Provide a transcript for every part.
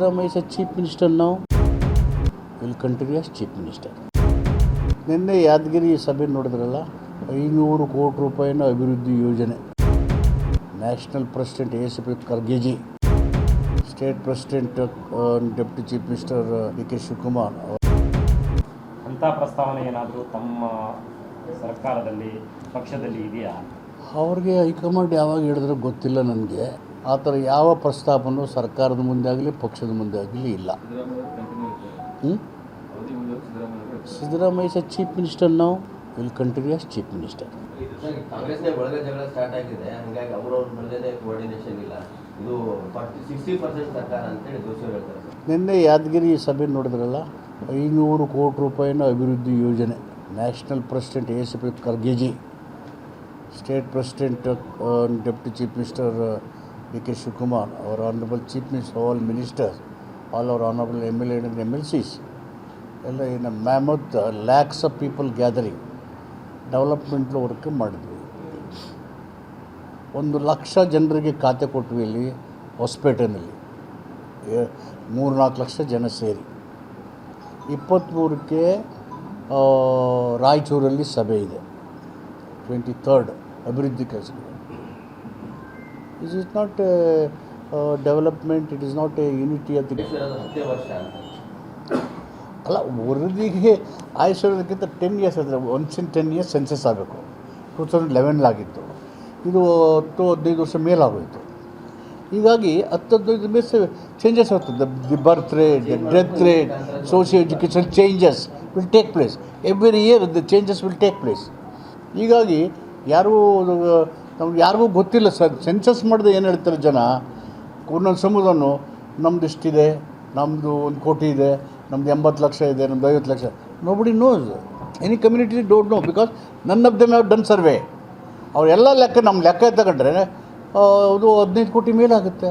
Siddharamaiah sir chief minister ನಾವು? In country as chief minister. ನಿನ್ನೆ ಯಾದಗಿರಿ ಸಭೆ ನೋಡಿದ್ರಲ್ಲ ಐನೂರು ಕೋಟಿ ರೂಪಾಯಿನ ಅಭಿವೃದ್ಧಿ ಯೋಜನೆ. National president A C P Khargeji state president deputy chief minister D K Shivakumar ಅಂಥ ಪ್ರಸ್ತಾವನೆ ಏನಾದರೂ ತಮ್ಮ ಸರ್ಕಾರದಲ್ಲಿ ಪಕ್ಷದಲ್ಲಿ ಇದೆಯಾ? ಅವ್ರಿಗೆ ಹೈಕಮಾಂಡ್ ಯಾವಾಗ ಹೇಳಿದ್ರೆ ಗೊತ್ತಿಲ್ಲ ನನಗೆ. ಆ ಥರ ಯಾವ ಪ್ರಸ್ತಾಪನೂ ಸರ್ಕಾರದ ಮುಂದೆ ಆಗಲಿ ಪಕ್ಷದ ಮುಂದೆ ಆಗಲಿ ಇಲ್ಲ. Siddaramaiah is a chief minister ನಾವು will continue as chief minister. ನಿನ್ನೆ ಯಾದಗಿರಿ ಸಭೆ ನೋಡಿದ್ರಲ್ಲ ಐನೂರು ಕೋಟಿ ರೂಪಾಯಿನ ಅಭಿವೃದ್ಧಿ ಯೋಜನೆ national president A C P Khargeji state president deputy chief minister D K Shivakumar our honourable chief minister all ministers all our honourable M L A M L Cs ಎಲ್ಲ in mammoth lakhs of people gathering development work ಮಾಡಿದ್ವಿ. ಒಂದು ಲಕ್ಷ ಜನರಿಗೆ ಖಾತೆ ಕೊಟ್ವಿ ಇಲ್ಲಿ ಹೊಸಪೇಟೆನಲ್ಲಿ ಮೂರು ನಾಲ್ಕು ಲಕ್ಷ ಜನ ಸೇರಿ. ಇಪ್ಪತ್ತ್ಮೂರಕ್ಕೆ ರಾಯಚೂರಲ್ಲಿ ಸಭೆ ಇದೆ. ಟ್ವೆಂಟಿ ಥರ್ಡ್ ಅಭಿವೃದ್ಧಿ ಕೆಲಸಗಳು. Is is not development it is not a unity ಅಂತ. ಅಲ್ಲ ವರದಿಗೆ ಆಯುಷ್ಯದಕ್ಕಿಂತ ಟೆನ್ ಇಯರ್ಸ್ ಅಂದರೆ once in ten years census ಆಗಬೇಕು. ಟೂ ತೌಸಂಡ್ ಲೆವೆನ್ಲಾಗಿತ್ತು ಇದು ಹತ್ತು ಹದಿನೈದು ವರ್ಷ ಮೇಲಾಗೋಯಿತು ಹೀಗಾಗಿ ಹತ್ತು ಹದಿನೈದು ಮೇಲೆ ಚೇಂಜಸ್ ಆಗ್ತದೆ. The birth rate death rate socio education changes will take place every year the changes will take place ಹೀಗಾಗಿ ಯಾರೂ ನಮ್ಗೆ ಯಾರಿಗೂ ಗೊತ್ತಿಲ್ಲ ಸರ್. ಸೆನ್ಸಸ್ ಮಾಡಿದ್ರೆ ಏನು ಹೇಳ್ತಾರೆ ಜನ? ಒಂದೊಂದು ಸಮುದಾಯನು ನಮ್ದು ಇಷ್ಟಿದೆ ನಮ್ಮದು ಒಂದು ಕೋಟಿ ಇದೆ, ನಮ್ದು ಎಂಬತ್ತು ಲಕ್ಷ ಇದೆ, ನಮ್ದು ಐವತ್ತು lakh. Nobody knows any community don't know because none of them have done survey ಅವರೆಲ್ಲ ಲೆಕ್ಕ ನಮ್ಮ ಲೆಕ್ಕ ತಗೊಂಡ್ರೆ ಅದು ಹದಿನೈದು ಕೋಟಿ ಮೇಲಾಗುತ್ತೆ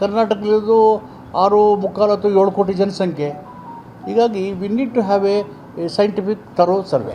ಕರ್ನಾಟಕದಲ್ಲಿರೋದು ಆರು ಮುಕ್ಕಾಲು ಅಥವಾ ಏಳು ಕೋಟಿ ಜನಸಂಖ್ಯೆ. ಹೀಗಾಗಿ we need to have a scientific thorough survey